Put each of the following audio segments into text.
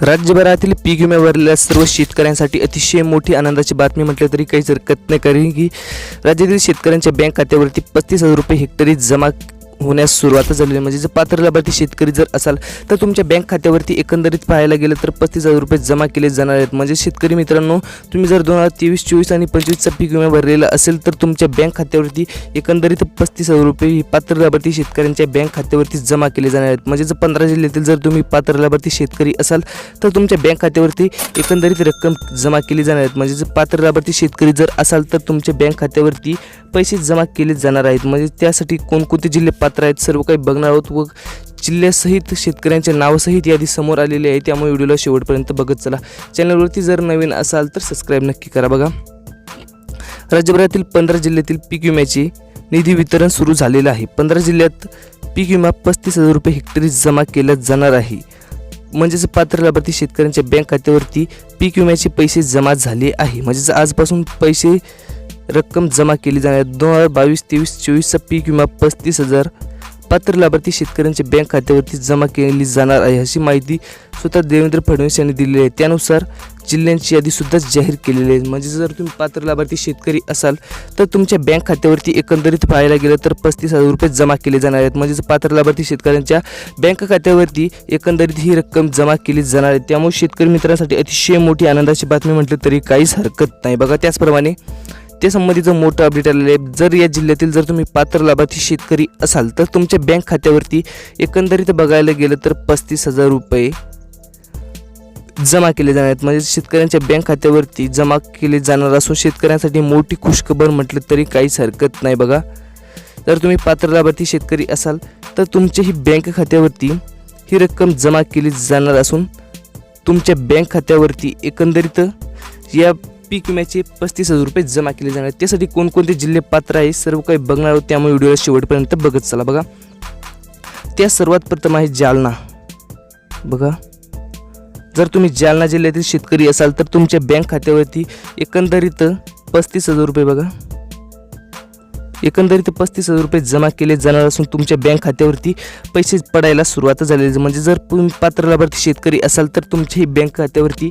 राज्यभरातील पीक विम्यावरल्या सर्व शेतकऱ्यांसाठी अतिशय मोठी आनंदाची बातमी म्हटलं तरी काहीच हरकत नाही कारण की राज्यातील शेतकऱ्यांच्या बँक खात्यावरती पस्तीस हजार रुपये हेक्टरी जमा होण्यास सुरुवात झालेली आहे. म्हणजे जर पात्र लाभार्थी शेतकरी जर असाल तर तुमच्या बँक खात्यावरती एकंदरीत पाहायला गेलं तर पस्तीस हजार रुपये जमा केले जाणार आहेत. म्हणजे शेतकरी मित्रांनो तुम्ही जर दोन हजार तेवीस चोवीस आणि पंचवीसचा पीक विमा भरलेला असेल तर तुमच्या बँक खात्यावरती एकंदरीत पस्तीस हजार रुपये ही पात्र लाभार्थी शेतकऱ्यांच्या बँक खात्यावरती जमा केले जाणार आहेत. म्हणजे जर पंधरा जिल्ह्यातील जर तुम्ही पात्र लाभार्थी शेतकरी असाल तर तुमच्या बँक खात्यावरती एकंदरीत रक्कम जमा केली जाणार आहेत. म्हणजे जर पात्र लाभार्थी शेतकरी जर असाल तर तुमच्या बँक खात्यावरती पैसे जमा केले जाणार आहेत. म्हणजे त्यासाठी कोणकोणते जिल्हे पात्र पात्र आहेत. सर्व काही बघणार आहोत. व जिल्ह्यासहित शेतकऱ्यांच्या नावासहित यादी समोर आलेली आहे. त्यामुळे व्हिडिओला शेवटपर्यंत बघत चला. चॅनलवरती जर नवीन असाल तर सबस्क्राईब नक्की करा बघा. राज्यभरातील पंधरा जिल्ह्यातील पीक विम्याचे निधी वितरण सुरू झालेलं आहे. पंधरा जिल्ह्यात पीक विमा पस्तीस हजार रुपये हेक्टरी जमा केला जाणार आहे. म्हणजेच पात्र लाभार्थी शेतकऱ्यांच्या बँक खात्यावरती पीक विम्याचे पैसे जमा झाले आहे. म्हणजेच आजपासून पैसे रक्कम जमा केली जाणार. आहे. दोन हजार बावीस तेवीस चोवीसचा पीक विमा पस्तीस हजार. पात्र लाभार्थी शेतकऱ्यांच्या बँक खात्यावरती जमा केली जाणार आहे अशी माहिती स्वतः देवेंद्र फडणवीस यांनी दिलेली आहे. त्यानुसार जिल्ह्यांची यादीसुद्धा जाहीर केलेली आहे. म्हणजे जर तुम्ही पात्र लाभार्थी शेतकरी असाल तर तुमच्या बँक खात्यावरती एकंदरीत पाहायला गेलं तर पस्तीस हजार रुपये जमा केले जाणार आहेत. म्हणजे पात्र लाभार्थी शेतकऱ्यांच्या बँक खात्यावरती एकंदरीत ही रक्कम जमा केली जाणार आहे. त्यामुळे शेतकरी मित्रांसाठी अतिशय मोठी आनंदाची बातमी म्हटली तरी काहीच हरकत नाही. बघा त्याचप्रमाणे त्या संबंधीचं मोठं अपडेट आलेलं आहे. जर या जिल्ह्यातील जर तुम्ही पात्र लाभार्थी शेतकरी असाल तर तुमच्या बँक खात्यावरती एकंदरीत बघायला गेलं तर पस्तीस हजार रुपये जमा केले जाणार आहेत. म्हणजे शेतकऱ्यांच्या बँक खात्यावरती जमा केले जाणार असून शेतकऱ्यांसाठी मोठी खुशखबर म्हटलं तरी काहीच हरकत नाही बघा. जर तुम्ही पात्र लाभार्थी शेतकरी असाल तर तुमच्याही बँक खात्यावरती ही रक्कम जमा केली जाणार असून तुमच्या बँक खात्यावरती एकंदरीत या पीक विम्याचे पस्तीस हजार रुपये जमा केले जाणार त्यासाठी कोणकोणते जिल्हे पात्र आहे सर्व काही बघणार आहोत. त्यामुळे व्हिडिओला शेवटपर्यंत बघत चला. बघा. त्या सर्वात प्रथम आहे जालना. बघा. जर तुम्ही जालना जिल्ह्यातील शेतकरी असाल तर तुमच्या बँक खात्यावरती एकंदरीत पस्तीस हजार रुपये बघा. एकंदरीत पस्तीस हजार रुपये जमा केले जाणार असून तुमच्या बँक खात्यावरती पैसे पडायला सुरुवात झालेली म्हणजे जर तुम्ही पात्र लाभार्थी शेतकरी असाल तर तुमच्याही बँक खात्यावरती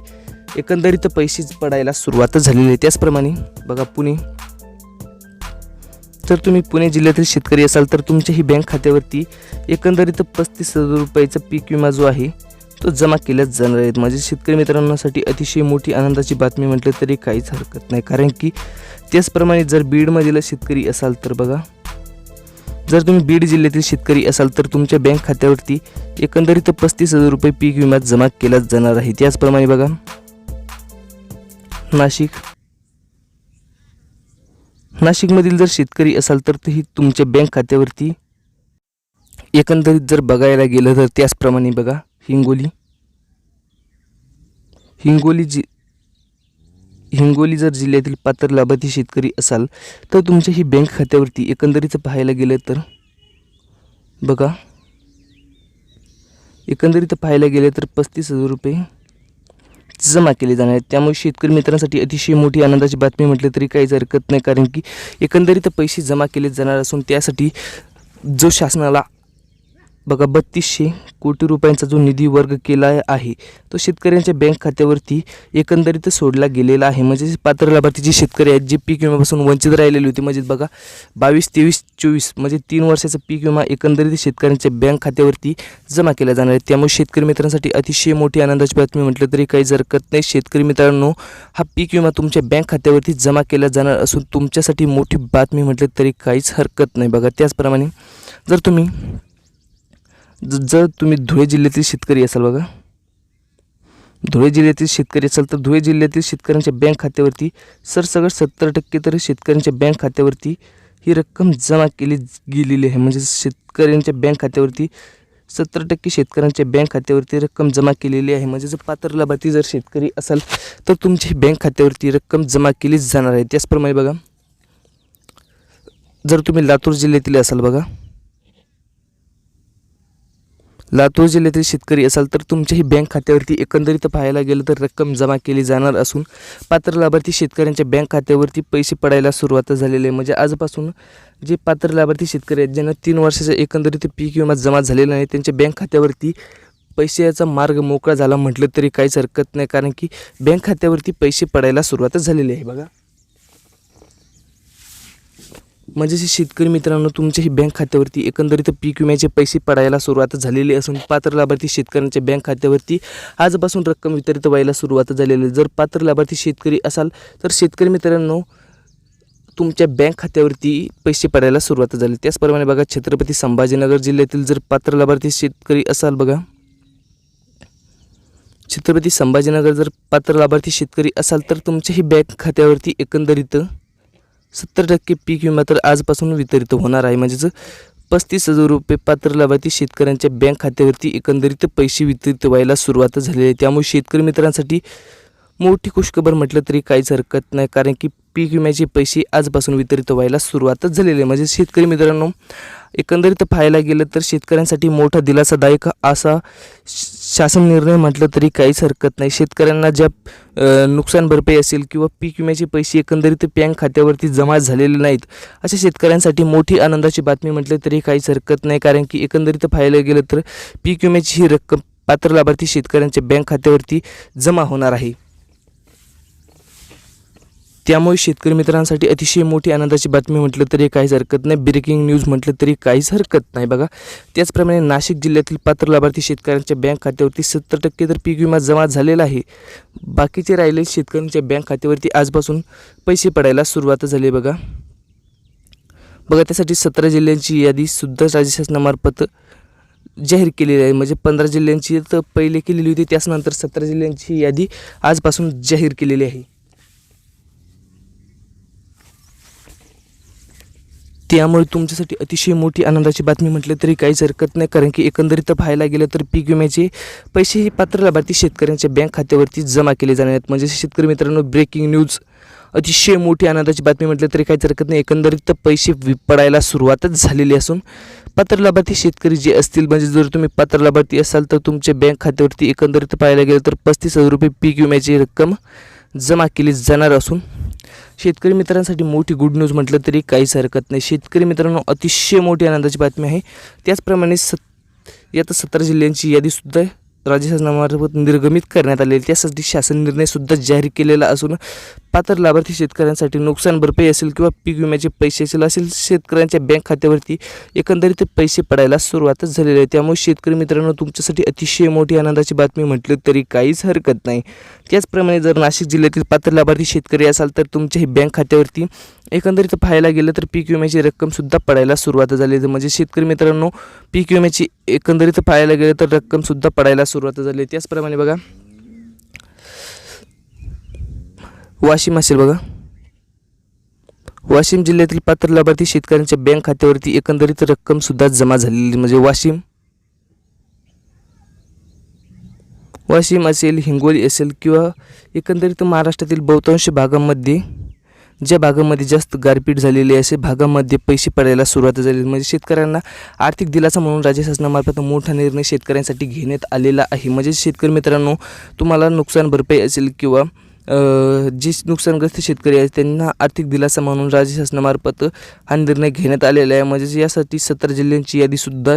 एकंदरीत पैसे पडायला सुरुवात झालेली आहे. त्याचप्रमाणे बघा पुणे. जर तुम्ही पुणे जिल्ह्यातील शेतकरी असाल तर तुमच्याही बँक खात्यावरती एकंदरीत पस्तीस हजार रुपयाचा पीक विमा जो आहे तो जमा केला जाणार आहेत माझ्या शेतकरी मित्रांसाठी अतिशय मोठी आनंदाची बातमी म्हटलं तरी काहीच हरकत नाही. कारण की त्याचप्रमाणे जर बीडमधील शेतकरी असाल तर बघा जर तुम्ही बीड जिल्ह्यातील शेतकरी असाल तर तुमच्या बँक खात्यावरती एकंदरीत पस्तीस हजार रुपये पीक विमा जमा केला जाणार आहे. त्याचप्रमाणे बघा नाशिक? नाशिकमधील जर शेतकरी असाल तर तेही तुमच्या बँक खात्यावरती. एकंदरीत जर बघायला गेलं तर त्याचप्रमाणे बघा हिंगोली. हिंगोली जि हिंगोली जर जिल्ह्यातील पात्र लाभार्थी शेतकरी असाल तर तुमच्या ही बँक खात्यावरती एकंदरीत पाहायला गेलं तर बघा. एकंदरीत पाहायला गेलं तर पस्तीस हजार रुपये जमा केले जाणार आहेत त्यामुळे शेतकरी मित्रांसाठी अतिशय मोठी आनंदाची बातमी म्हटलं तरी काहीच हरकत नाही कारण की एकंदरीत पैसे जमा केले जाणार असून त्यासाठी जो शासनाला बघा बत्तीसशे कोटी रुपयांचा जो निधी वर्ग केला आहे तो शेतकऱ्यांच्या बँक खात्यावरती एकंदरीत सोडला गेलेला आहे. म्हणजे पात्र लाभार्थी जे शेतकरी आहेत जे पीक विम्यापासून वंचित राहिलेले होते म्हणजे बघा बावीस तेवीस चोवीस म्हणजे तीन वर्षाचा पीक विमा एकंदरीत शेतकऱ्यांच्या बँक खात्यावरती जमा केला जाणार आहे. त्यामुळे शेतकरी मित्रांसाठी अतिशय मोठी आनंदाची बातमी म्हटलं तरी काही हरकत नाही. शेतकरी मित्रांनो हा पीक विमा तुमच्या बँक खात्यावरती जमा केला जाणार असून तुमच्यासाठी मोठी बातमी म्हटलं तरी काहीच हरकत नाही. बघा त्याचप्रमाणे जर तुम्ही जर तुम्ही धुळे जिल्ह्यातील शेतकरी असाल बघा. धुळे जिल्ह्यातील शेतकरी असाल तर धुळे जिल्ह्यातील शेतकऱ्यांच्या बँक खात्यावरती सरसकट सत्तर टक्के तर शेतकऱ्यांच्या बँक खात्यावरती ही रक्कम जमा केली गेलेली आहे. म्हणजे शेतकऱ्यांच्या बँक खात्यावरती सत्तर टक्के शेतकऱ्यांच्या बँक खात्यावरती रक्कम जमा केलेली आहे. म्हणजे जर पात्र लाभार्थी जर शेतकरी असाल तर तुमची बँक खात्यावरती रक्कम जमा केलीच जाणार आहे. त्याचप्रमाणे बघा. जर तुम्ही लातूर जिल्ह्यातील असाल बघा. लातूर जिल्ह्यातील शेतकरी असाल तर तुमच्याही बँक खात्यावरती एकंदरीत पाहायला गेलं तर रक्कम जमा केली जाणार असून पात्र लाभार्थी शेतकऱ्यांच्या बँक खात्यावरती पैसे पडायला सुरुवात झालेली आहे. म्हणजे आजपासून जे पात्र लाभार्थी शेतकरी आहेत ज्यांना तीन वर्षाचा एकंदरीत पीक विमा जमा झालेला नाही त्यांच्या बँक खात्यावरती पैशाचा मार्ग मोकळा झाला म्हटलं तरी काहीच हरकत नाही कारण की बँक खात्यावरती पैसे पडायला सुरुवातच झालेली आहे. बघा. म्हणजे शेतकरी मित्रांनो तुमच्याही बँक खात्यावरती एकंदरीत पीक विम्याचे पैसे पडायला सुरुवात झालेली असून पात्र लाभार्थी शेतकऱ्यांच्या बँक खात्यावरती आजपासून रक्कम वितरित व्हायला सुरुवात झालेली आहे. जर पात्र लाभार्थी शेतकरी असाल तर शेतकरी मित्रांनो तुमच्या बँक खात्यावरती पैसे पडायला सुरुवात झाली. त्याचप्रमाणे बघा छत्रपती संभाजीनगर जिल्ह्यातील जर पात्र लाभार्थी शेतकरी असाल बघा छत्रपती संभाजीनगर जर पात्र लाभार्थी शेतकरी असाल तर तुमच्याही बँक खात्यावरती एकंदरीत सत्तर टक्के पीक विमा तर आजपासून वितरित होणार आहे. म्हणजेच पस्तीस हजार रुपये पात्र लाभार्थी शेतकऱ्यांच्या बँक खात्यावरती एकंदरीत पैसे वितरित व्हायला सुरुवात झालेली आहे. त्यामुळे शेतकरी मित्रांसाठी मोठी खुशखबर म्हटलं तरी काहीच हरकत नाही कारण की पीक विम्याचे पैसे आजपासून वितरित व्हायला सुरुवातच झालेली आहे. म्हणजे शेतकरी मित्रांनो एकंदरीत पाहायला गेलं तर शेतकऱ्यांसाठी मोठा दिलासादायक असा श- शासन निर्णय म्हटलं तरी काहीच हरकत नाही. शेतकऱ्यांना ज्या नुकसान भरपाई असेल किंवा पीक विम्याचे पैसे एकंदरीत बँक खात्यावरती जमा झालेले नाहीत अशा शेतकऱ्यांसाठी मोठी आनंदाची बातमी म्हटलं तरी काहीच हरकत नाही कारण की एकंदरीत पाहायला गेलं तर पीक विम्याची ही रक्कम पात्र लाभार्थी शेतकऱ्यांच्या बँक खात्यावरती जमा होणार आहे. त्यामुळे शेतकरी मित्रांसाठी अतिशय मोठी आनंदाची बातमी म्हटलं तरी काहीच हरकत नाही. ब्रेकिंग न्यूज म्हटलं तरी काहीच हरकत नाही बघा. त्याचप्रमाणे नाशिक जिल्ह्यातील पात्र लाभार्थी शेतकऱ्यांच्या बँक खात्यावरती सत्तर टक्के तर पीक विमा जमा झालेला आहे. बाकीचे राहिले शेतकऱ्यांच्या बँक खात्यावरती आजपासून पैसे पडायला सुरुवात झाली बघा. बघा त्यासाठी सतरा जिल्ह्यांची यादीसुद्धा राज्य शासनामार्फत जाहीर केलेली आहे. म्हणजे पंधरा जिल्ह्यांची तर पहिले केलेली होती त्याचनंतर सतरा जिल्ह्यांची यादी आजपासून जाहीर केलेली आहे. त्यामुळे तुमच्यासाठी अतिशय मोठी आनंदाची बातमी म्हटलं तरी काहीच हरकत नाही. कारण की एकंदरीत पाहायला गेलं तर पीक विम्याचे पैसे हे पात्र लाभार्थी शेतकऱ्यांच्या बँक खात्यावरती जमा केले जाणार आहेत. म्हणजे शेतकरी मित्रांनो ब्रेकिंग न्यूज अतिशय मोठी आनंदाची बातमी म्हटलं तरी काहीच हरकत नाही. एकंदरीत पैसे वि- पडायला सुरुवातच झालेली असून पात्र लाभार्थी शेतकरी जे असतील म्हणजे जर तुम्ही पात्र लाभार्थी असाल तर तुमच्या बँक खात्यावरती एकंदरीत पाहायला गेलं तर पस्तीस हजार रुपये पीक विम्याची रक्कम जमा केली जाणार असून शेतकरी मित्रांसाठी मोठी गुड न्यूज म्हटलं तरी काहीच हरकत नाही. शेतकरी मित्रांनो अतिशय मोठी आनंदाची बातमी आहे. त्याचप्रमाणे सत यात सतरा जिल्ह्यांची यादीसुद्धा राज्य शासनामार्फत निर्गमित करण्यात आलेली त्यासाठी शासन निर्णयसुद्धा जाहीर केलेला असून पात्र लाभार्थी शेतकऱ्यांसाठी नुकसान भरपाई असेल किंवा पीक विम्याचे पैसे असेल असेल शेतकऱ्यांच्या बँक खात्यावरती एकंदरीत पैसे पडायला सुरुवातच झालेली आहे. त्यामुळे शेतकरी मित्रांनो तुमच्यासाठी अतिशय मोठी आनंदाची बातमी म्हटलं तरी काहीच हरकत नाही. त्याचप्रमाणे जर नाशिक जिल्ह्यातील पात्र लाभार्थी शेतकरी असाल तर तुमच्याही बँक खात्यावरती एकंदरीत पाहायला गेलं तर पीक विम्याची रक्कमसुद्धा पडायला सुरुवात झाली म्हणजे शेतकरी मित्रांनो पीक विम्याची एकंदरीत पाहायला गेलं तर रक्कमसुद्धा पडायला सुरुवात झाली त्याचप्रमाणे बघा वाशिम असेल बघा. वाशिम जिल्ह्यातील पात्र लाभार्थी शेतकऱ्यांच्या बँक खात्यावरती एकंदरीत रक्कमसुद्धा जमा झालेली म्हणजे वाशिम वाशिम असेल हिंगोली असेल किंवा एकंदरीत महाराष्ट्रातील बहुतांश भागामध्ये ज्या भागामध्ये जास्त गारपीट झालेली असे भागामध्ये पैसे पडायला सुरुवात झाली. म्हणजे शेतकऱ्यांना आर्थिक दिलासा म्हणून राज्य शासनामार्फत मोठा निर्णय शेतकऱ्यांसाठी घेण्यात आलेला आहे. म्हणजे शेतकरी मित्रांनो तुम्हाला नुकसान भरपाई असेल किंवा जे नुकसानग्रस्त शेतकरी आहेत त्यांना आर्थिक दिलासा म्हणून राज्य शासनामार्फत हा निर्णय घेण्यात आलेला आहे. म्हणजेच यासाठी सतरा जिल्ह्यांची यादीसुद्धा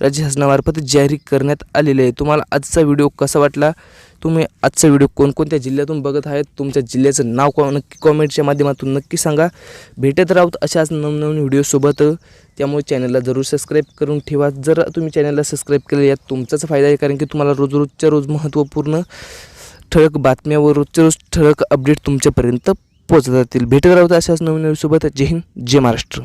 राज्य शासनामार्फत जाहीर करण्यात आलेली आहे. तुम्हाला आजचा व्हिडिओ कसा वाटला? तुम्ही आजचा व्हिडिओ कोणकोणत्या जिल्ह्यातून बघत आहेत तुमच्या जिल्ह्याचं नाव कॉ नक्की कॉमेंटच्या माध्यमातून नक्की सांगा. भेटत राहत अशाच नवनवीन व्हिडिओसोबत त्यामुळे चॅनलला जरूर सबस्क्राईब करून ठेवा. जर तुम्ही चॅनलला सबस्क्राईब केलं यात तुमचाच फायदा आहे कारण की तुम्हाला रोज रोजच्या रोज महत्त्वपूर्ण ठळक बातम्या व रोजच्या रोज ठळक अपडेट तुमच्यापर्यंत पोहोचत जातील भेटत राहत अशाच नवीन सोबत. जय हिंद जय महाराष्ट्र.